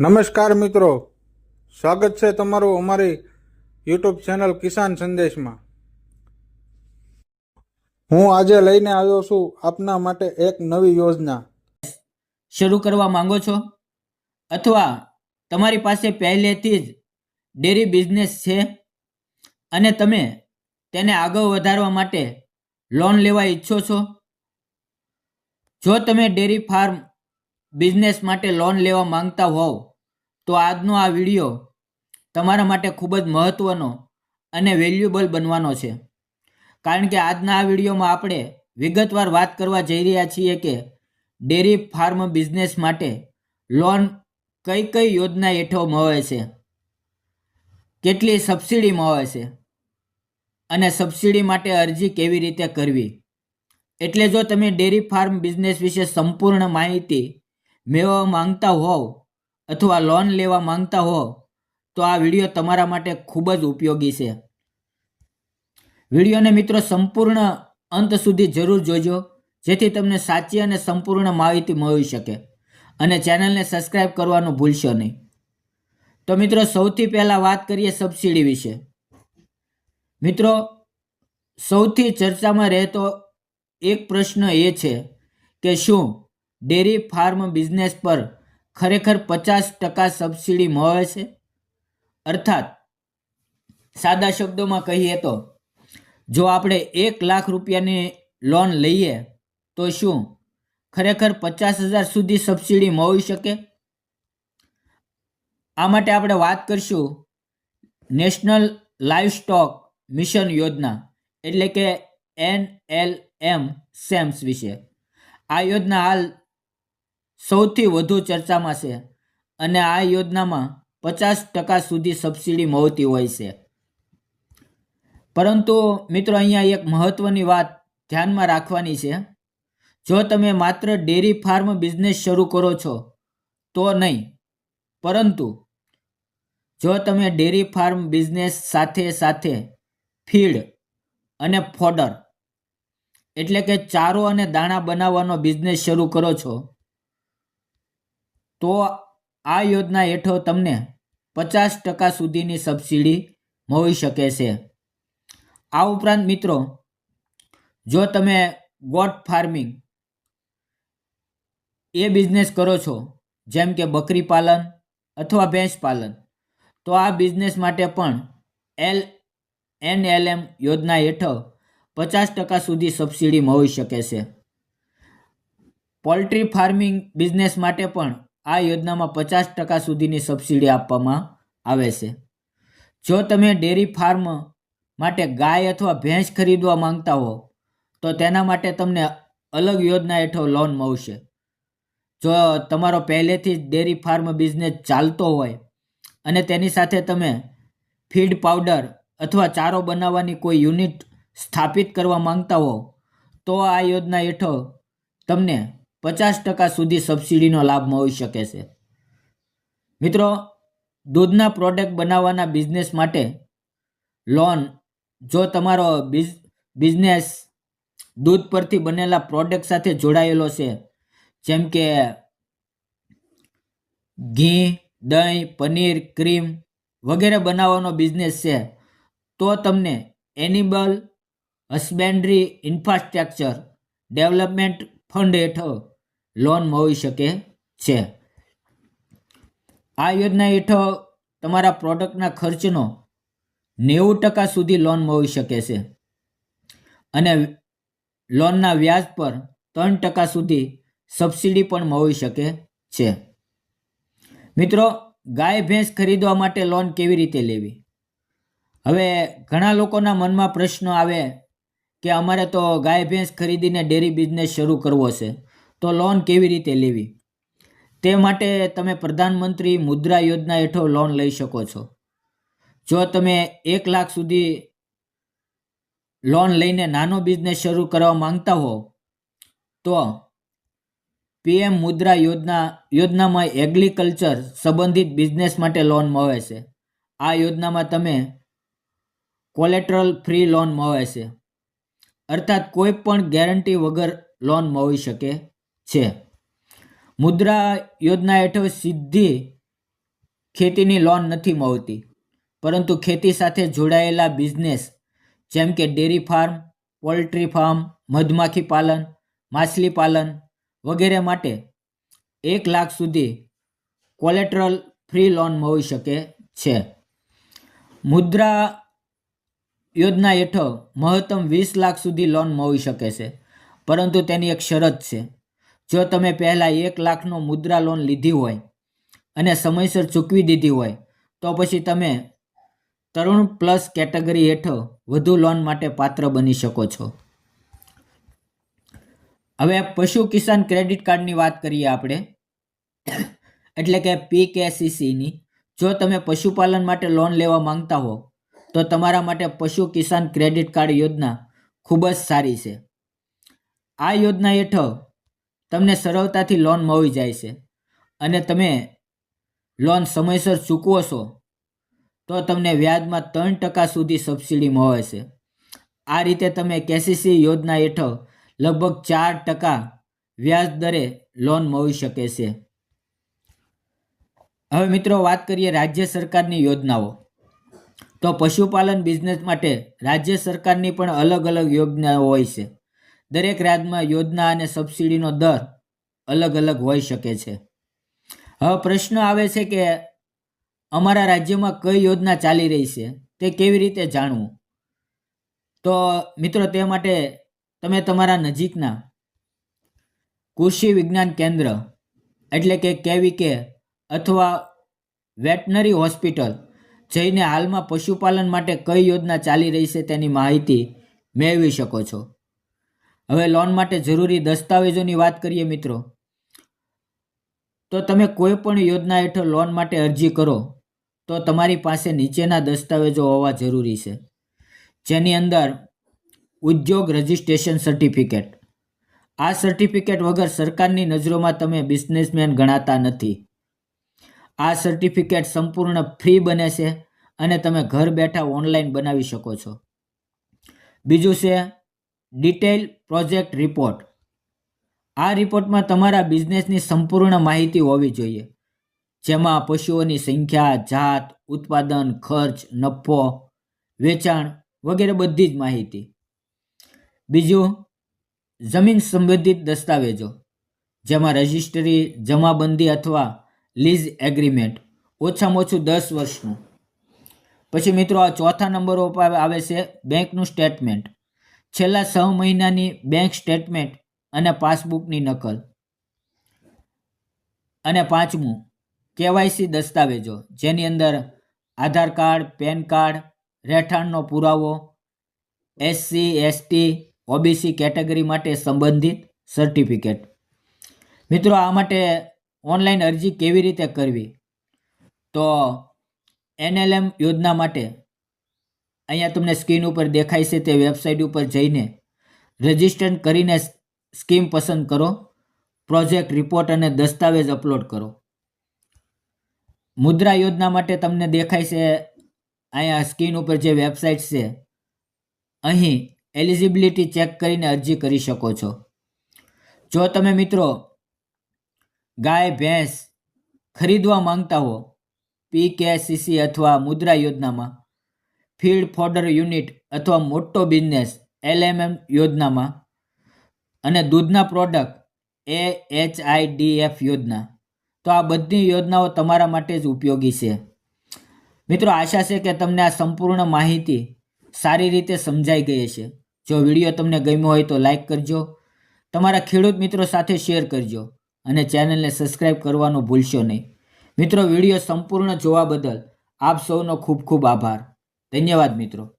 નમસ્કાર મિત્રો. સ્વાગત છે તમારું અમારી યુટ્યુબ ચેનલ કિસાન સંદેશમાં. હું આજે લઈને આવ્યો છું આપના માટે એક નવી યોજના. શરૂ કરવા માંગો છો? અથવા તમારી પાસે પહેલેથી જ ડેરી બિઝનેસ છે અને તમે તેને આગળ વધારવા માટે લોન લેવા ઈચ્છો છો? જો તમે ડેરી ફાર્મ બિઝનેસ માટે લોન લેવા માંગતા હોવ તો આજનો આ વીડિયો તમારા માટે ખૂબ જ મહત્ત્વનો અને વેલ્યુબલ બનવાનો છે. કારણ કે આજના આ વિડીયોમાં આપણે વિગતવાર વાત કરવા જઈ રહ્યા છીએ કે ડેરી ફાર્મ બિઝનેસ માટે લોન કઈ કઈ યોજના હેઠળ મળે છે, કેટલી સબસિડી મળે છે અને સબસિડી માટે અરજી કેવી રીતે કરવી. એટલે જો તમે ડેરી ફાર્મ બિઝનેસ વિશે સંપૂર્ણ માહિતી મેળવવા માંગતા હોવ અથવા લોન લેવા માંગતા હો, તો આ વીડિયો તમારા માટે ખૂબ જ ઉપયોગી છે. વિડીયોને મિત્રો સંપૂર્ણ અંત સુધી જરૂર જોજો, જેથી તમને સાચી અને સંપૂર્ણ માહિતી મળી શકે. અને ચેનલને સબસ્ક્રાઇબ કરવાનું ભૂલશો નહીં. તો મિત્રો સૌથી પહેલાં વાત કરીએ સબસિડી વિશે. મિત્રો, સૌથી ચર્ચામાં રહેતો એક પ્રશ્ન એ છે કે શું ડેરી ફાર્મ બિઝનેસ પર ખરેખર પચાસ ટકા સબસિડી મળે છે? અર્થાત, સાદા શબ્દોમાં કહીએ તો, જો આપણે એક લાખ રૂપિયાની લોન લઈએ, તો શું ખરેખર પચાસ હજાર સુધી સબસિડી મળી શકે? આ માટે આપણે વાત કરીશું નેશનલ લાઇવસ્ટોક મિશન યોજના, એટલે કે એન એલ એમ સેમ્સ વિશે. આ યોજના હાલ સૌથી વધુ ચર્ચામાં છે અને આ યોજનામાં પચાસ ટકા સુધી સબસિડી મળતી હોય છે. પરંતુ મિત્રો, અહીંયા એક મહત્ત્વની વાત ધ્યાનમાં રાખવાની છે. જો તમે માત્ર ડેરી ફાર્મ બિઝનેસ શરૂ કરો છો, તો નહીં. પરંતુ જો તમે ડેરી ફાર્મ બિઝનેસ સાથે સાથે ફીડ અને ફોડર, એટલે કે ચારો અને દાણા બનાવવાનો બિઝનેસ શરૂ કરો છો તો આ યોજના હેઠળ તમને પચાસ ટકા સુધીની સબસિડી મળી શકે છે. આ ઉપરાંત મિત્રો, જો તમે ગોટ ફાર્મિંગ એ બિઝનેસ કરો છો, જેમ કે બકરી પાલન અથવા ભેંસ પાલન, તો આ બિઝનેસ માટે પણ એલ એન એલ એમ યોજના હેઠળ પચાસ ટકા સુધી સબસિડી મળી શકે છે. પોલ્ટ્રી ફાર્મિંગ બિઝનેસ માટે પણ આ યોજનામાં પચાસ ટકા સુધીની સબસિડી આપવામાં આવે છે. જો તમે ડેરી ફાર્મ માટે ગાય અથવા ભેંસ ખરીદવા માંગતા હો, તો તેના માટે તમને અલગ યોજના હેઠળ લોન મળશે. જો તમારો પહેલેથી જ ડેરી ફાર્મ બિઝનેસ ચાલતો હોય અને તેની સાથે તમે ફીડ પાવડર અથવા ચારો બનાવવાની કોઈ યુનિટ સ્થાપિત કરવા માંગતા હો, તો આ યોજના હેઠળ તમને પચાસ ટકા સુધી સબસિડીનો લાભ મળી શકે છે. મિત્રો, દૂધના પ્રોડક્ટ બનાવવાના બિઝનેસ માટે લોન, જો તમારો બિઝ, બિઝનેસ દૂધ પરથી બનેલા પ્રોડક્ટ સાથે જોડાયેલો છે, જેમ કે ઘી, દહીં, પનીર, ક્રીમ વગેરે બનાવવાનો બિઝનેસ છે, તો તમને animal husbandry infrastructure development fund હેઠળ લોન મળી શકે છે. આ યોજના હેઠળ તમારા પ્રોડક્ટના ખર્ચનો નેવું ટકા સુધી લોન મળી શકે છે અને લોનના વ્યાજ પર ત્રણ ટકા સુધી સબસિડી પણ મળી શકે છે. મિત્રો, ગાય ભેંસ ખરીદવા માટે લોન કેવી રીતે લેવી? હવે ઘણા લોકોના મનમાં પ્રશ્ન આવે કે અમારે તો ગાય, ભેંસ ખરીદીને ડેરી બિઝનેસ શરૂ કરવો છે. તો લોન કેવી રીતે લેવી? તે માટે તમે પ્રધાનમંત્રી મુદ્રા યોજના હેઠળ લોન લઈ શકો છો. જો તમે એક લાખ સુધી લોન લઈને નાનો બિઝનેસ શરૂ કરવા માંગતા હો, તો પીએમ મુદ્રા યોજના, યોજનામાં એગ્રીકલ્ચર સંબંધિત બિઝનેસ માટે લોન મળે છે. આ યોજનામાં તમે કોલેટ્રલ ફ્રી લોન મળે છે. અર્થાત કોઈ પણ ગેરંટી વગર લોન મળી શકે છે. મુદ્રા યોજના હેઠળ સીધી ખેતીની લોન નથી મળતી, પરંતુ ખેતી સાથે જોડાયેલા બિઝનેસ જેમ કે ડેરી ફાર્મ પોલ્ટ્રી ફાર્મ મધમાખી પાલન, માછલી પાલન વગેરે માટે એક લાખ સુધી કોલેટરલ ફ્રી લોન મળી શકે છે. મુદ્રા યોજના હેઠળ મહત્તમ વીસ લાખ સુધી લોન મળી શકે છે. પરંતુ તેની એક શરત છે. જો તમે પહેલાં એક લાખનો મુદ્રા લોન લીધી હોય અને સમયસર ચૂકવી દીધી હોય, તો પછી તમે તરુણ પ્લસ કેટેગરી હેઠળ વધુ લોન માટે પાત્ર બની શકો છો. હવે પશુ કિસાન ક્રેડિટ કાર્ડની વાત કરીએ આપણે. એટલે કે પીકેસીસીની જો તમે પશુપાલન માટે લોન લેવા માંગતા હો તો તમારા માટે પશુ કિસાન ક્રેડિટ કાર્ડ યોજના ખૂબ જ સારી છે. આ યોજના હેઠળ તમને સરળતાથી લોન મળી જાય છે અને તમે લોન સમયસર ચૂકવો છો તો તમને વ્યાજમાં ત્રણ ટકા સુધી સબસિડી મળે છે. આ રીતે તમે કેસીસી યોજના હેઠળ લગભગ ચાર ટકા વ્યાજ દરે લોન મળી શકે છે. હવે મિત્રો વાત કરીએ રાજ્ય સરકારની યોજનાઓ. તો પશુપાલન બિઝનેસ માટે રાજ્ય સરકારની પણ અલગ અલગ યોજનાઓ હોય છે. દરેક રાજ્યમાં યોજના અને સબસિડીનો દર અલગ અલગ હોઈ શકે છે. હવે પ્રશ્ન આવે છે કે અમારા રાજ્યમાં કઈ યોજના ચાલી રહી છે? તે કેવી રીતે જાણવું? તો મિત્રો, તે માટે તમે તમારા નજીકના કૃષિ વિજ્ઞાન કેન્દ્ર એટલે કે કેવીકે અથવા વેટનરી હોસ્પિટલ જઈને હાલમાં પશુપાલન માટે કઈ યોજના ચાલી રહી છે તેની માહિતી મેળવી શકો છો. હવે લોન માટે જરૂરી દસ્તાવેજોની વાત કરીએ મિત્રો. તો તમે કોઈ પણ યોજના હેઠળ લોન માટે અરજી કરો, તો તમારી પાસે નીચેના દસ્તાવેજો હોવા જરૂરી છે. જેની અંદર ઉદ્યોગ રજિસ્ટ્રેશન સર્ટિફિકેટ. આ સર્ટિફિકેટ વગર સરકારની નજરોમાં તમે બિઝનેસમેન ગણાતા નથી. આ સર્ટિફિકેટ સંપૂર્ણ ફ્રી બને છે અને તમે ઘર બેઠા ઓનલાઈન બનાવી શકો છો. બીજું છે ડિટેલ પ્રોજેક્ટ રિપોર્ટ આ રિપોર્ટમાં તમારા બિઝનેસની સંપૂર્ણ માહિતી હોવી જોઈએ. જેમાં પશુઓની સંખ્યા, જાત, ઉત્પાદન, ખર્ચ, નફો, વેચાણ વગેરે બધી જ માહિતી. બીજું, જમીન સંબંધિત દસ્તાવેજો. જેમાં રજિસ્ટ્રી જમાબંધી અથવા લીઝ એગ્રીમેન્ટ, ઓછામાં ઓછું દસ વર્ષનું. પછી મિત્રો આ ચોથા નંબર ઉપર આવે છે બેંકનું સ્ટેટમેન્ટ. છેલ્લા છ મહિનાની બેંક સ્ટેટમેન્ટ અને પાસબુકની નકલ. અને પાંચમું, કેવાયસી દસ્તાવેજો, જેની અંદર આધાર કાર્ડ, પેન કાર્ડ, રહેઠાણનો પુરાવો, એસસી, એસટી, ઓબીસી કેટેગરી માટે સંબંધિત સર્ટિફિકેટ. મિત્રો આ માટે ઓનલાઈન અરજી કેવી રીતે કરવી? તો એનએલએમ યોજના માટે અહીંયા તમને સ્ક્રીન ઉપર દેખાય છે તે વેબસાઇટ ઉપર જઈને રજિસ્ટર કરીને સ્કીમ પસંદ કરો, પ્રોજેક્ટ રિપોર્ટ અને દસ્તાવેજ અપલોડ કરો. મુદ્રા યોજના માટે તમને દેખાય છે અહીંયા સ્કીન ઉપર જે વેબસાઇટ છે, અહીં એલિજિબિલિટી ચેક કરીને અરજી કરી શકો છો. જો તમે મિત્રો ગાય, ભેંસ ખરીદવા માંગતા હો પીકેસીસી અથવા મુદ્રા યોજનામાં ફીલ્ડ ફોડર યુનિટ અથવા મોટો બિઝનેસ એલએમએમ યોજનામાં અને દૂધના product, A H I D F યોજના. તો આ બધી યોજનાઓ તમારા માટે જ ઉપયોગી છે. મિત્રો, આશા છે કે તમને આ સંપૂર્ણ માહિતી સારી રીતે સમજાઈ ગઈ છે જો વીડિયો તમને ગમ્યો હોય તો લાઈક કરજો. તમારા ખેડૂત મિત્રો સાથે શેર કરજો. અને ચેનલને સબસ્ક્રાઈબ કરવાનું ભૂલશો નહીં. મિત્રો, વીડિયો સંપૂર્ણ જોવા બદલ આપ સૌનો ખૂબ ખૂબ આભાર. ધન્યવાદ મિત્રો.